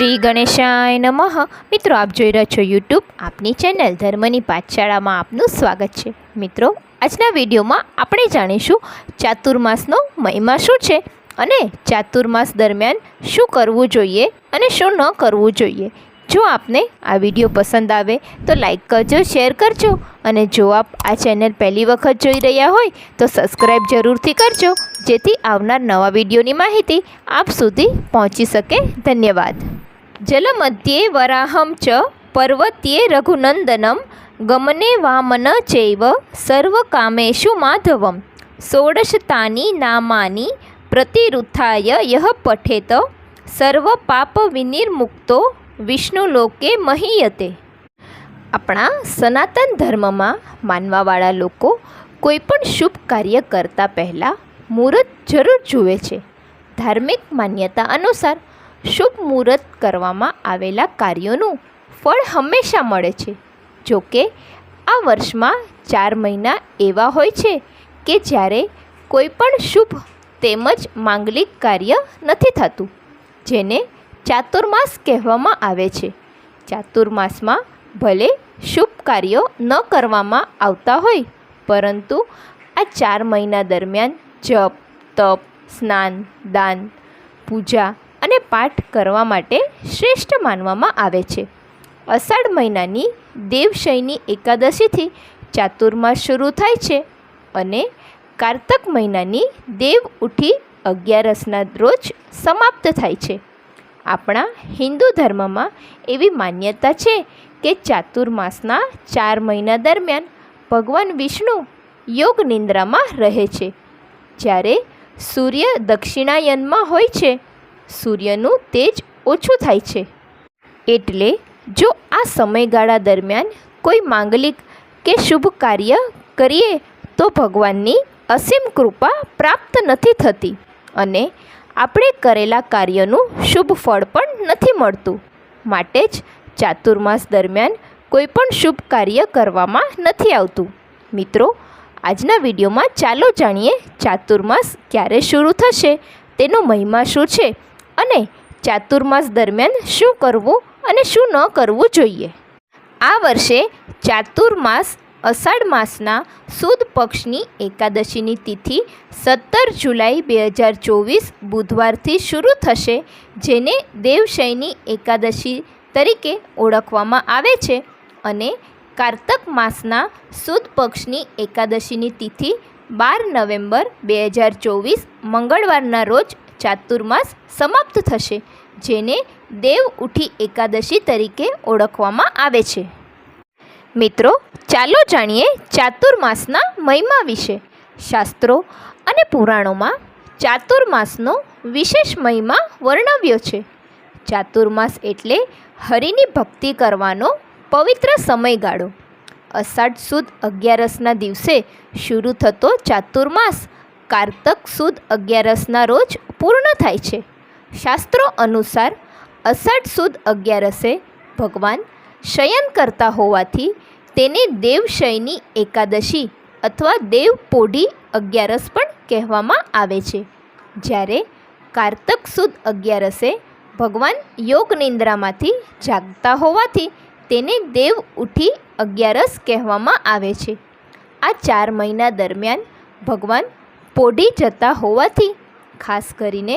શ્રી ગણેશાય નમઃ. મિત્રો, આપ જોઈ રહ્યા છો યુટ્યુબ આપની ચેનલ ધર્મની પાઠશાળામાં આપનું સ્વાગત છે. મિત્રો, આજના વિડીયોમાં આપણે જાણીશું ચાતુર્માસનો મહિમા શું છે અને ચાતુર્માસ દરમિયાન શું કરવું જોઈએ અને શું ન કરવું જોઈએ. જો આપને આ વીડિયો પસંદ આવે, તો લાઈક કરજો, શેર કરજો અને જો આપ આ ચેનલ પહેલી વખત જોઈ રહ્યા હોય, તો સબસ્ક્રાઈબ જરૂરથી કરજો, જેથી આવનાર નવા વિડીયોની માહિતી આપ સુધી પહોંચી શકે. ધન્યવાદ. ચ, પર્વત્યે રઘુનંદનમ, ગમને વામન ચૈવ સર્વકામેશુ માધવમ. ષોડશતાની નામાની પ્રતિરુત્થાય યહ પઠેત, સર્વ પાપ વિનિર્મુક્તો વિષ્ણુલોકે મહીયતે. આપણા સનાતન ધર્મમાં માનવાવાળા લોકો કોઈ પણ શુભ કાર્ય કરતા પહેલાં મુહૂર્ત જરૂર જુએ છે. ધાર્મિક માન્યતા અનુસાર શુભ મુહૂર્ત કરવામાં આવેલા કાર્યોનું ફળ હંમેશા મળે છે. જોકે, આ વર્ષમાં ચાર મહિના એવા હોય છે કે જ્યારે કોઈ પણ શુભ તેમજ માંગલિક કાર્ય નથી થતું, જેને ચાતુર્માસ કહેવામાં આવે છે. ચાતુર્માસમાં ભલે શુભ કાર્યો ન કરવામાં આવતા હોય, પરંતુ આ ચાર મહિના દરમિયાન જપ, તપ, સ્નાન, દાન, પૂજા અને પાઠ કરવા માટે શ્રેષ્ઠ માનવામાં આવે છે. અષાઢ મહિનાની દેવશયની એકાદશીથી ચાતુર્માસ શરૂ થાય છે અને કારતક મહિનાની દેવ ઉઠી અગિયારસના રોજ સમાપ્ત થાય છે. આપણા હિન્દુ ધર્મમાં એવી માન્યતા છે કે ચાતુર્માસના ચાર મહિના દરમિયાન ભગવાન વિષ્ણુ યોગ નિંદ્રામાં રહે છે. જ્યારે સૂર્ય દક્ષિણાયનમાં હોય છે સૂર્યનું તેજ ઓછું થાય છે. એટલે જો આ સમયગાળા દરમિયાન કોઈ માંગલિક કે શુભ કાર્ય કરીએ તો ભગવાનની અસીમ કૃપા પ્રાપ્ત નથી થતી અને આપણે કરેલા કાર્યનું શુભ ફળ પણ નથી મળતું. માટે જ ચાતુર્માસ દરમિયાન કોઈ પણ શુભ કાર્ય કરવામાં નથી આવતું. મિત્રો, આજના વિડીયોમાં ચાલો જાણીએ ચાતુર્માસ ક્યારે શરૂ થશે, તેનો મહિમા શું છે અને ચાતુર્માસ દરમિયાન શું કરવું અને શું ન કરવું જોઈએ? આ વર્ષે ચાતુર્માસ અષાઢ માસના સુદ પક્ષની એકાદશીની તિથિ સત્તર જુલાઈ બે હજાર ચોવીસ બુધવારથી શરૂ થશે, જેને દેવશયની એકાદશી તરીકે ઓળખવામાં આવે છે અને કારતક માસના સુદ પક્ષની એકાદશીની તિથિ બાર નવેમ્બર બે હજાર ચોવીસ મંગળવારના રોજ ચાતુર્માસ સમાપ્ત થશે, જેને દેવ ઉઠી એકાદશી તરીકે ઓળખવામાં આવે છે. મિત્રો, ચાલો જાણીએ ચાતુર્માસના મહિમા વિશે. શાસ્ત્રો અને પુરાણોમાં ચાતુર્માસનો વિશેષ મહિમા વર્ણવ્યો છે. ચાતુર્માસ એટલે હરિની ભક્તિ કરવાનો પવિત્ર સમયગાળો. અષાઢ સુદ અગિયારસના દિવસે શરૂ થતો ચાતુર્માસ કારતક સુદ અગિયારસના રોજ પૂર્ણ થાય છે. શાસ્ત્રો અનુસાર અષાઢ સુદ અગિયારસે ભગવાન શયન કરતા હોવાથી તેને દેવશયની એકાદશી અથવા દેવ પોઢી અગિયારસ પણ કહેવામાં આવે છે. જ્યારે કારતક સુદ અગિયારસે ભગવાન યોગ નિંદ્રામાંથી જાગતા હોવાથી તેને દેવ ઉઠી અગિયારસ કહેવામાં આવે છે. આ ચાર મહિના દરમિયાન ભગવાન પોઢી જતા હોવાથી ખાસ કરીને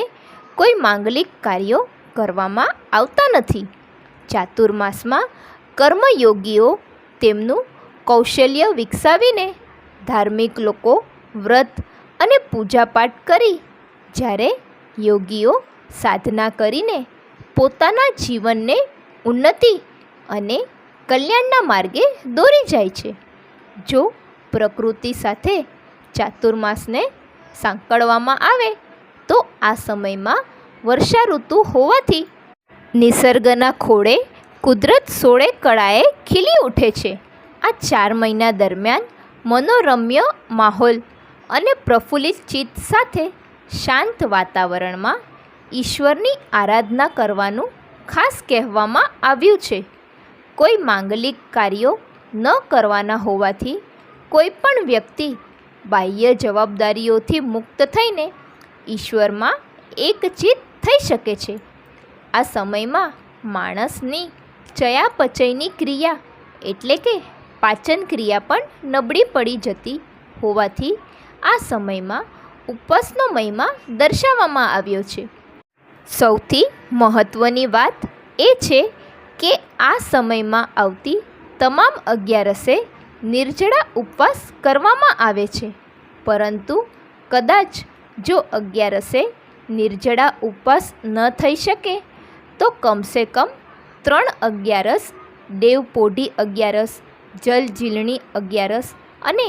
કોઈ માંગલિક કાર્યો કરવામાં આવતા નથી. ચાતુર્માસમાં કર્મયોગીઓ તેમનું કૌશલ્ય વિકસાવીને ધાર્મિક લોકો વ્રત અને પૂજાપાઠ કરી જ્યારે યોગીઓ સાધના કરીને પોતાના જીવનને ઉન્નતિ અને કલ્યાણના માર્ગે દોરી જાય છે. જો પ્રકૃતિ સાથે ચાતુર્માસને સાંકળવામાં આવે, તો આ સમયમાં વર્ષા ઋતુ હોવાથી નિસર્ગના ખોળે કુદરત સોળે કળાએ ખીલી ઉઠે છે. આ ચાર મહિના દરમિયાન મનોરમ્ય માહોલ અને પ્રફુલ્લિત ચિત્ત સાથે શાંત વાતાવરણમાં ઈશ્વરની આરાધના કરવાનું ખાસ કહેવામાં આવ્યું છે. કોઈ માંગલિક કાર્યો ન કરવાના હોવાથી કોઈ પણ વ્યક્તિ બાહ્ય જવાબદારીઓથી મુક્ત થઈને ઈશ્વરમાં એકચિત થઈ શકે છે. આ સમયમાં માણસની ચયાપચયની ક્રિયા એટલે કે પાચન ક્રિયા પણ નબળી પડી જતી હોવાથી આ સમયમાં ઉપવાસનો મહિમા દર્શાવવામાં આવ્યો છે. સૌથી મહત્ત્વની વાત એ છે કે આ સમયમાં આવતી તમામ અગિયારસે નિર્જળા ઉપવાસ કરવામાં આવે છે. પરંતુ કદાચ જો અગિયારસે નિર્જળા ઉપવાસ ન થઈ શકે, તો કમસે કમ ત્રણ અગિયારસ દેવપોઢી અગિયારસ જલજીલણી અગિયારસ અને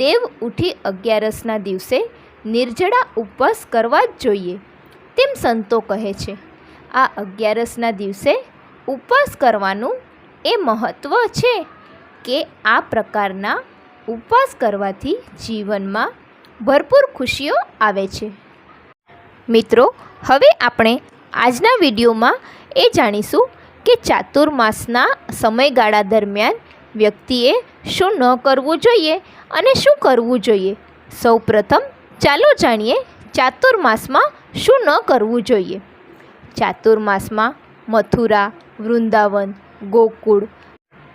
દેવ ઉઠી અગિયારસના દિવસે નિર્જળા ઉપવાસ કરવા જ જોઈએ. તેમ સંતો કહે છે, આ અગિયારસના દિવસે ઉપવાસ કરવાનું એ મહત્ત્વ છે. કે આ પ્રકારના ઉપવાસ કરવાથી જીવનમાં ભરપૂર ખુશીઓ આવે છે. મિત્રો, હવે આપણે આજના વિડીયોમાં એ જાણીશું કે ચાતુર્માસના સમયગાળા દરમિયાન વ્યક્તિએ શું ન કરવું જોઈએ અને શું કરવું જોઈએ. સૌપ્રથમ ચાલો જાણીએ ચાતુર્માસમાં શું ન કરવું જોઈએ. ચાતુર્માસમાં મથુરા, વૃંદાવન, ગોકુળ,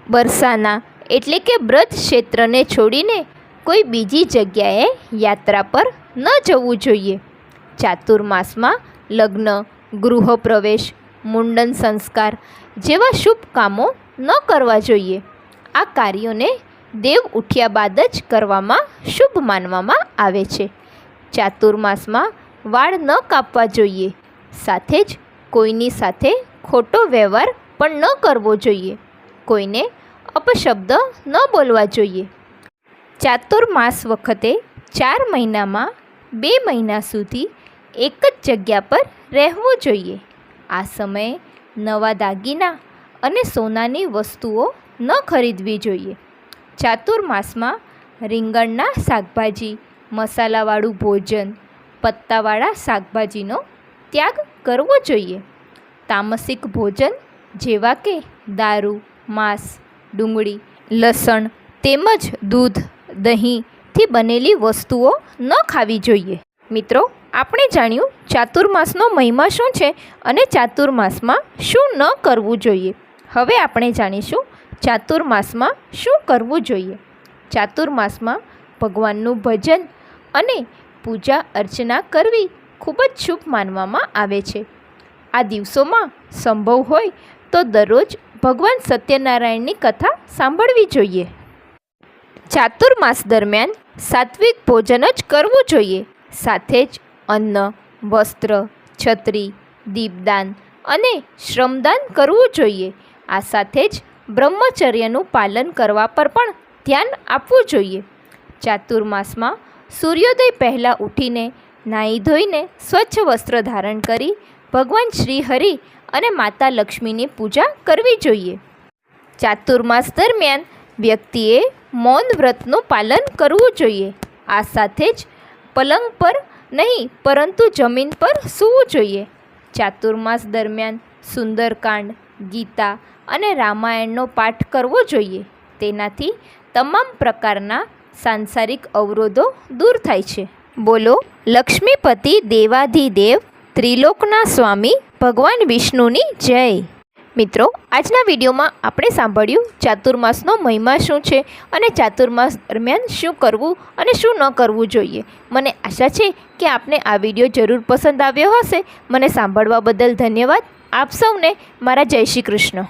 બરસાના એટલે કે બ્રજ ક્ષેત્રને છોડીને કોઈ બીજી જગ્યાએ યાત્રા પર ન જવું જોઈએ. ચાતુર્માસમાં લગ્ન ગૃહપ્રવેશ મુંડન સંસ્કાર જેવા શુભ કામો ન કરવા જોઈએ. આ કાર્યોને દેવ ઉઠ્યા બાદ જ કરવામાં શુભ માનવામાં આવે છે. ચાતુર્માસમાં વાળ ન કાપવા જોઈએ. સાથે જ કોઈની સાથે ખોટો વ્યવહાર પણ ન કરવો જોઈએ. કોઈને અપશબ્દ ન બોલવા જોઈએ. ચાતુર્માસ વખતે ચાર મહિનામાં બે મહિના સુધી એક જ જગ્યા પર રહેવું જોઈએ. આ સમયે નવા દાગીના અને સોનાની વસ્તુઓ ન ખરીદવી જોઈએ. ચાતુર્માસમાં રીંગણના શાકભાજી, મસાલાવાળું ભોજન, પત્તાવાળા શાકભાજીનો ત્યાગ કરવો જોઈએ. તામસિક ભોજન જેવા કે દારૂ, માંસ ડુંગળી, લસણ તેમજ દૂધ દહીંથી બનેલી વસ્તુઓ ન ખાવી જોઈએ. મિત્રો, આપણે જાણ્યું ચાતુર્માસનો મહિમા શું છે અને ચાતુર્માસમાં શું ન કરવું જોઈએ. હવે આપણે જાણીશું ચાતુર્માસમાં શું કરવું જોઈએ. ચાતુર્માસમાં ભગવાનનું ભજન અને પૂજા અર્ચના કરવી ખૂબ જ શુભ માનવામાં આવે છે. આ દિવસોમાં સંભવ હોય તો દરરોજ ભગવાન સત્યનારાયણની કથા સાંભળવી જોઈએ. ચાતુર્માસ દરમિયાન સાત્વિક ભોજન જ કરવું જોઈએ. સાથે જ અન્ન, વસ્ત્ર, છત્રી, દીપદાન અને શ્રમદાન કરવું જોઈએ. આ સાથે જ બ્રહ્મચર્યનું પાલન કરવા પર પણ ધ્યાન આપવું જોઈએ. ચાતુર્માસમાં સૂર્યોદય પહેલાં ઉઠીને નાહી ધોઈને સ્વચ્છ વસ્ત્ર ધારણ કરી ભગવાન શ્રી હરિ અને માતા લક્ષ્મીની પૂજા કરવી જોઈએ. ચાતુર્માસ દરમિયાન વ્યક્તિએ મૌન વ્રતનું પાલન કરવું જોઈએ. આ સાથે જ પલંગ પર નહીં, પરંતુ જમીન પર સૂવું જોઈએ. ચાતુર્માસ દરમિયાન સુંદરકાંડ, ગીતા અને રામાયણનો પાઠ કરવો જોઈએ. તેનાથી તમામ પ્રકારના સાંસારિક અવરોધો દૂર થાય છે. બોલો, લક્ષ્મીપતિ દેવાધિદેવ, ત્રિલોકના સ્વામી ભગવાન વિષ્ણુની જય. મિત્રો, આજના વિડીયોમાં આપણે સાંભળ્યું ચાતુર્માસનો મહિમા શું છે અને ચાતુર્માસ દરમિયાન શું કરવું અને શું ન કરવું જોઈએ. મને આશા છે કે આપને આ વીડિયો જરૂર પસંદ આવ્યો હશે. મને સાંભળવા બદલ ધન્યવાદ. આપ સૌને મારા જય શ્રી કૃષ્ણ.